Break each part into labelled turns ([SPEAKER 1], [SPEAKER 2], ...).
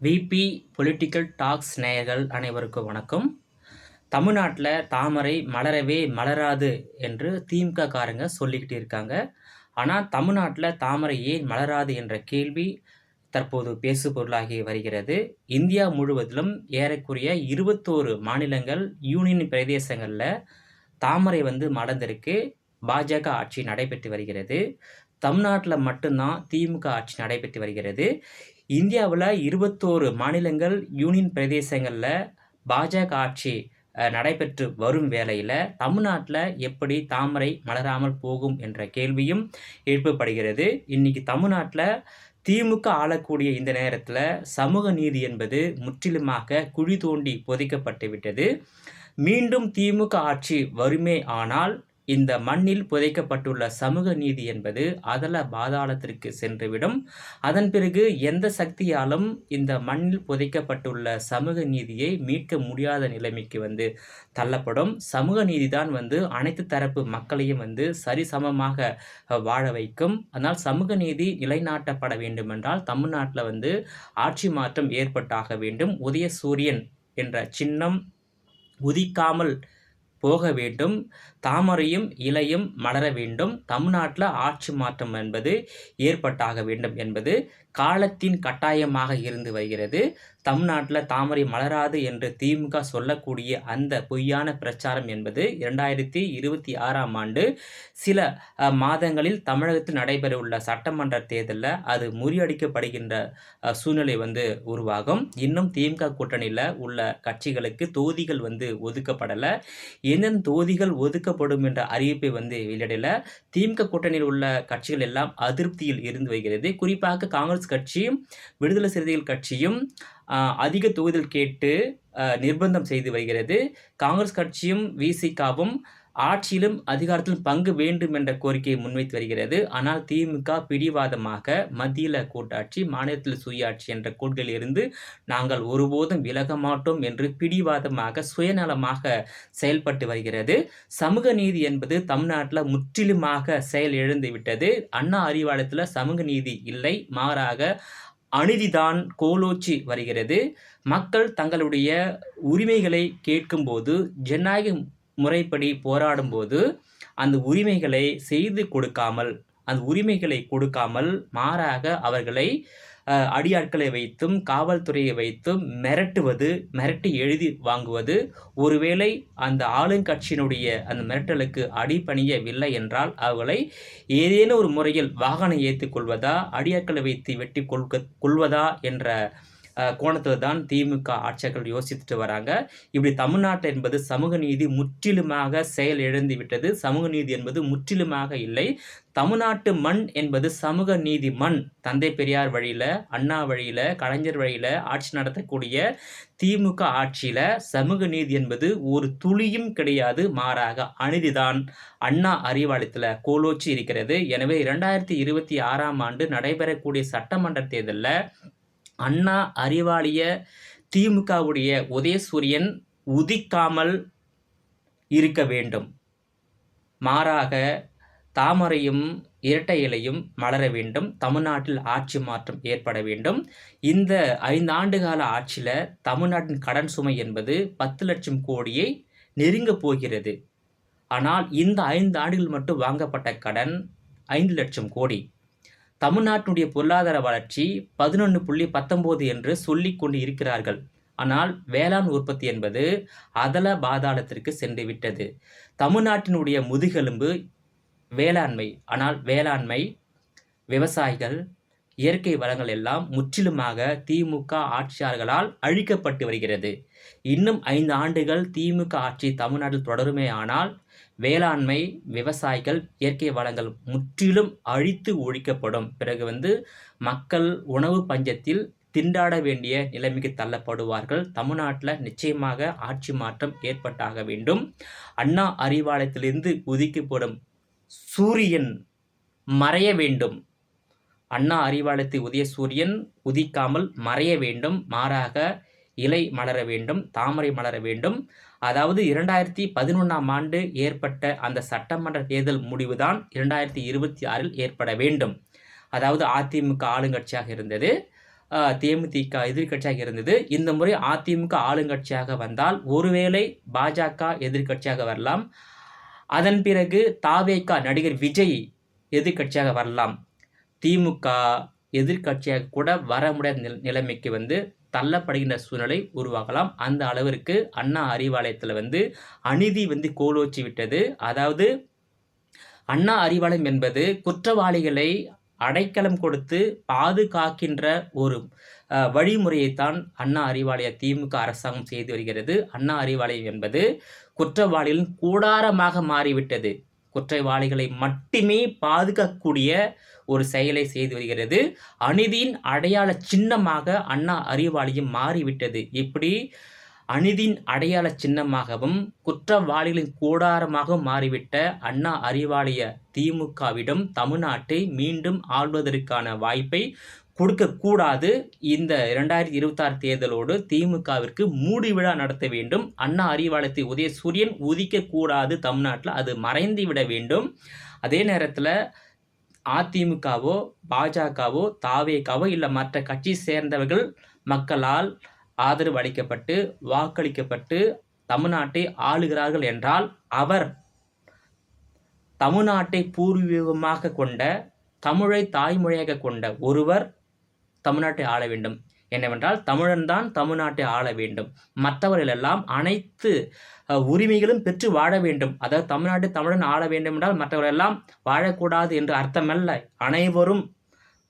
[SPEAKER 1] VP political tax நேயர்கள் அனைவருக்கும் வணக்கம். தமிழ்நாட்டில் தாமரை மலரவே மலராது என்று திமுக காரங்க சொல்லிக்கிட்டு இருக்காங்க. ஆனால் தமிழ்நாட்டில் தாமரை ஏன் மலராது என்ற கேள்வி தற்போது பேசு பொருளாகி வருகிறது. இந்தியா முழுவதிலும் ஏறக்குறைய இருபத்தோரு மாநிலங்கள் யூனியன் பிரதேசங்களில் தாமரை வந்து மலர்ந்திருக்கு. பாஜக ஆட்சி நடைபெற்று வருகிறது. தமிழ்நாட்டில் மட்டும்தான் திமுக ஆட்சி நடைபெற்று வருகிறது. இந்தியாவில் இருபத்தோரு மாநிலங்கள் யூனியன் பிரதேசங்களில் பாஜக ஆட்சி நடைபெற்று வரும் வேளையில் தமிழ்நாட்டில் எப்படி தாமரை மலராமல் போகும் என்ற கேள்வியும் எழுப்பப்படுகிறது. இன்னைக்கு தமிழ்நாட்டில் திமுக ஆளக்கூடிய இந்த நேரத்தில் சமூக நீதி என்பது முற்றிலுமாக குழி தோண்டி புதைக்கப்பட்டு விட்டது. மீண்டும் திமுக ஆட்சி வருமே ஆனால் இந்த மண்ணில் புதைக்கப்பட்டுள்ள சமூக நீதி என்பது அதல பாதாளத்திற்கு சென்றுவிடும். அதன் பிறகு எந்த சக்தியாலும் இந்த மண்ணில் புதைக்கப்பட்டுள்ள சமூக நீதியை மீட்க முடியாத நிலைமைக்கு வந்து தள்ளப்படும். சமூக நீதி தான் வந்து அனைத்து தரப்பு மக்களையும் வந்து சரிசமமாக வாழ வைக்கும். அதனால் சமூக நீதி நிலைநாட்டப்பட வேண்டுமென்றால் தமிழ்நாட்டில் வந்து ஆட்சி மாற்றம் ஏற்பட்டாக வேண்டும். உதய சூரியன் என்ற சின்னம் உதிக்காமல் போக வேண்டும். தாமரையும் இலையும் மலர வேண்டும். தமிழ்நாட்டில் ஆட்சி மாற்றம் என்பது ஏற்பட்டாக வேண்டும் என்பது காலத்தின் கட்டாயமாக இருந்து வருகிறது. தமிழ்நாட்டில் தாமரை மலராது என்று திமுக சொல்லக்கூடிய அந்த பொய்யான பிரச்சாரம் என்பது இரண்டாயிரத்தி இருபத்தி ஆறாம் ஆண்டு சில மாதங்களில் தமிழகத்தில் நடைபெறவுள்ள சட்டமன்ற தேர்தலில் அது முறியடிக்கப்படுகின்ற சூழ்நிலை வந்து உருவாகும். இன்னும் திமுக கூட்டணியில் உள்ள கட்சிகளுக்கு தொகுதிகள் வந்து ஒதுக்கப்படலை. எந்தெந்த தொகுதிகள் நீக்கப்படும் என்ற அறிவிப்பை வந்து வெளியிடல. திமுக கூட்டணியில் உள்ள கட்சிகள் எல்லாம் அதிருப்தியில் இருந்து வருகிறது. குறிப்பாக காங்கிரஸ் கட்சியும் விடுதலை சிறுத்தைகள் கட்சியும் அதிக தொகுதிகள் கேட்டு நிர்பந்தம் செய்து வருகிறது. காங்கிரஸ் கட்சியும் விசிகாவும் ஆட்சியிலும் அதிகாரத்திலும் பங்கு வேண்டும் என்ற கோரிக்கையை முன்வைத்து வருகிறது. ஆனால் திமுக பிடிவாதமாக மத்தியில் கூட்டாட்சி மாநிலத்தில் சுயாட்சி என்ற கொள்கையில் இருந்து நாங்கள் ஒருபோதும் விலக மாட்டோம் என்று பிடிவாதமாக சுயநலமாக செயல்பட்டு வருகிறது. சமூக நீதி என்பது தமிழ்நாட்டில் முற்றிலுமாக செயல் எழுந்துவிட்டது அண்ணா அறிவாலயத்தில் சமூக நீதி இல்லை. மாறாக அநீதிதான் கோலோச்சி வருகிறது. மக்கள் தங்களுடைய உரிமைகளை கேட்கும்போது ஜனநாயக முறைப்படி போராடும்போது அந்த உரிமைகளை செய்து கொடுக்காமல் அந்த உரிமைகளை கொடுக்காமல் மாறாக அவர்களை அடியாட்களை வைத்தும் காவல்துறையை வைத்தும் மிரட்டுவது மிரட்டி எழுதி வாங்குவது ஒருவேளை அந்த ஆளுங்கட்சியினுடைய அந்த மிரட்டலுக்கு அடிபணியவில்லை என்றால் அவர்களை ஏதேனும் ஒரு முறையில் வாகனம் ஏற்றிக்கொள்வதா அடியாட்களை வைத்து வெட்டி கொள்க கொள்வதா என்ற கோணத்தில் தான் திமுக ஆட்சியர்கள் யோசித்துட்டு வராங்க. இப்படி தமிழ்நாட்டு என்பது சமூக நீதி முற்றிலுமாக செயல் இழந்து விட்டது. சமூக நீதி என்பது முற்றிலுமாக இல்லை. தமிழ்நாட்டு மண் என்பது சமூக நீதி மண். தந்தை பெரியார் வழியில் அண்ணா வழியில் கலைஞர் வழியில் ஆட்சி நடத்தக்கூடிய திமுக ஆட்சியில் சமூக நீதி என்பது ஒரு துளியும் கிடையாது. மாறாக அநீதிதான். அண்ணா அறிவாலயத்தில் கோலோச்சி இருக்கிறது. எனவே இரண்டாயிரத்தி இருபத்தி ஆறாம் ஆண்டு நடைபெறக்கூடிய சட்டமன்ற தேர்தலில் அண்ணா அறிவாளிய திமுகவுடைய உதயசூரியன் உதிக்காமல் இருக்க வேண்டும். மாறாக தாமரையும் இரட்டை இலையும் மலர வேண்டும். தமிழ்நாட்டில் ஆட்சி மாற்றம் ஏற்பட வேண்டும். இந்த ஐந்து ஆண்டு கால ஆட்சியில் தமிழ்நாட்டின் கடன் சுமை என்பது பத்து லட்சம் கோடியை நெருங்கப் போகிறது. ஆனால் இந்த ஐந்து ஆண்டுகள் மட்டும் வாங்கப்பட்ட கடன் ஐந்து லட்சம் கோடி. தமிழ்நாட்டினுடைய பொருளாதார வளர்ச்சி பதினொன்று புள்ளி பத்தொம்போது என்று சொல்லி கொண்டு இருக்கிறார்கள். ஆனால் வேளாண் உற்பத்தி என்பது அதல பாதாளத்திற்கு சென்று விட்டது. தமிழ்நாட்டினுடைய முதுகெலும்பு வேளாண்மை ஆனால் வேளாண்மை விவசாயிகள் இயற்கை வளங்கள் எல்லாம் முற்றிலுமாக திமுக ஆட்சியாளர்களால் அழிக்கப்பட்டு வருகிறது. இன்னும் ஐந்து ஆண்டுகள் திமுக ஆட்சி தமிழ்நாட்டில் தொடருமே ஆனால் வேளாண்மை விவசாயிகள் இயற்கை வளங்கள் முற்றிலும் அழித்து ஒழிக்கப்படும். பிறகு வந்து மக்கள் உணவு பஞ்சத்தில் திண்டாட வேண்டிய நிலைமைக்கு தள்ளப்படுவார்கள். தமிழ்நாட்டில் நிச்சயமாக ஆட்சி மாற்றம் ஏற்பட்டாக வேண்டும். அண்ணா அறிவாலயத்திலிருந்து உதிக்கப்படும் சூரியன் மறைய வேண்டும். அண்ணா அறிவாலயத்து உதய சூரியன் உதிக்காமல் மறைய வேண்டும். மாறாக இலை மலர வேண்டும் தாமரை மலர வேண்டும் அதாவது இரண்டாயிரத்தி பதினொன்றாம் ஆண்டு ஏற்பட்ட அந்த சட்டமன்ற தேர்தல் முடிவுதான் இரண்டாயிரத்தி இருபத்தி ஆறில் ஏற்பட வேண்டும் அதாவது அதிமுக ஆளுங்கட்சியாக இருந்தது தேமுதிக எதிர்க்கட்சியாக இருந்தது. இந்த முறை அதிமுக ஆளுங்கட்சியாக வந்தால், ஒருவேளை பாஜக எதிர்க்கட்சியாக வரலாம். அதன் பிறகு தாவேகா நடிகர் விஜய் எதிர்க்கட்சியாக வரலாம். திமுக எதிர்க்கட்சியாக கூட வர முடியாத நில நிலைமைக்கு வந்து தள்ளப்படுகின்ற சூழ்நிலை உருவாகலாம். அந்த அளவிற்கு அண்ணா அறிவாலயத்தில் வந்து அநீதி வந்து கோலோச்சி விட்டது. அதாவது அண்ணா அறிவாலயம் என்பது குற்றவாளிகளை அடைக்கலம் கொடுத்து பாதுகாக்கின்ற ஒரு வழிமுறையைத்தான் அண்ணா அறிவாலய திமுக அரசாங்கம் செய்து வருகிறது. அண்ணா அறிவாலயம் என்பது குற்றவாளிகளின் கூடாரமாக மாறிவிட்டது. குற்றவாளிகளை மட்டுமே பாதுகாக்கக்கூடிய ஒரு செயலை செய்து வருகிறது. அநீதியின் அடையாள சின்னமாக அண்ணா அறிவாளியும் மாறிவிட்டது. இப்படி அநீதியின் அடையாள சின்னமாகவும், குற்றவாளிகளின் கூடாரமாகவும் மாறிவிட்ட அண்ணா அறிவாலய திமுகவிடம் தமிழ்நாட்டை மீண்டும் ஆள்வதற்கான வாய்ப்பை கொடுக்கக்கூடாது. இந்த 2026 தேர்தலோடு திமுகவிற்கு மூடி விழா நடத்த வேண்டும். அண்ணா அறிவாலயத்தை உதயசூரியன் உதிக்கக்கூடாது தமிழ்நாட்டில் அது மறைந்து விட வேண்டும். அதே நேரத்தில் அதிமுகவோ, பாஜகவோ, தாவேகாவோ இல்லை மற்ற கட்சியை சேர்ந்தவர்கள் மக்களால் ஆதரவு அளிக்கப்பட்டு, வாக்களிக்கப்பட்டு தமிழ்நாட்டை ஆளுகிறார்கள் என்றால், அவர் தமிழ்நாட்டை பூர்வீகமாக கொண்ட, தமிழை தாய்மொழியாக கொண்ட ஒருவர் தமிழ்நாட்டை ஆள வேண்டும். என்னவென்றால், தமிழன் தான் தமிழ்நாட்டை ஆள வேண்டும். மற்றவர்கள் எல்லாம் அனைத்து உரிமைகளும் பெற்று வாழ வேண்டும். அதாவது தமிழ்நாட்டை தமிழன் ஆள வேண்டும் என்றால், மற்றவர்கள் எல்லாம் வாழக்கூடாது என்று அர்த்தமல்ல. அனைவரும்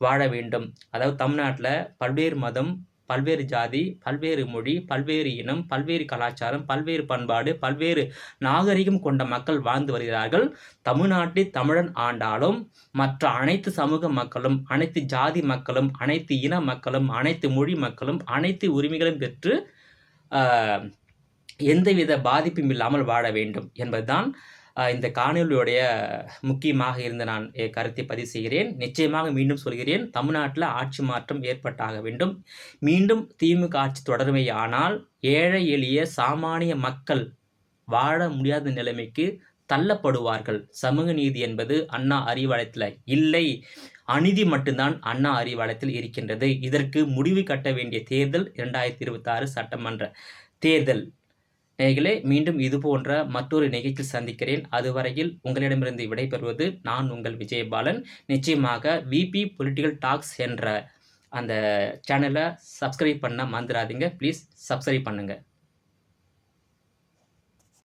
[SPEAKER 1] வாழ வேண்டும். அதாவது தமிழ்நாட்டில் பல்வேறு மதம், பல்வேறு ஜாதி, பல்வேறு மொழி, பல்வேறு இனம், பல்வேறு கலாச்சாரம், பல்வேறு பண்பாடு, பல்வேறு நாகரிகம் கொண்ட மக்கள் வாழ்ந்து வருகிறார்கள். தமிழ்நாட்டை தமிழன் ஆண்டாலும், மற்ற அனைத்து சமூக மக்களும், அனைத்து ஜாதி மக்களும், அனைத்து இன மக்களும், அனைத்து மொழி மக்களும் அனைத்து உரிமைகளும் பெற்று எந்தவித பாதிப்பும் இல்லாமல் வாழ வேண்டும் என்பதுதான் இந்த காணொலியுடைய முக்கியமாக இருந்த நான் என் கருத்தை பதிவு செய்கிறேன். நிச்சயமாக மீண்டும் சொல்கிறேன். தமிழ்நாட்டில் ஆட்சி மாற்றம் ஏற்பட்டாக வேண்டும். மீண்டும் திமுக ஆட்சி தொடருமேயானால், ஏழை எளிய சாமானிய மக்கள் வாழ முடியாத நிலைமைக்கு தள்ளப்படுவார்கள். சமூக நீதி என்பது அண்ணா அறிவாலயத்தில் இல்லை. அநீதி மட்டும்தான் அண்ணா அறிவாலயத்தில் இருக்கின்றது. இதற்கு முடிவு கட்ட வேண்டிய தேர்தல் 2026 சட்டமன்ற தேர்தல். நேயர்களே மீண்டும் இது போன்ற மற்றொரு நிகழ்ச்சியில் சந்திக்கிறேன். அதுவரையில் உங்களிடமிருந்து விடைபெறுவது நான் உங்கள் விஜயபாலன். நிச்சயமாக விபி பொலிட்டிக்கல் டாக்ஸ் என்ற அந்த சேனலை சப்ஸ்கிரைப் பண்ண மறந்துடாதீங்க ப்ளீஸ் சப்ஸ்கிரைப் பண்ணுங்கள்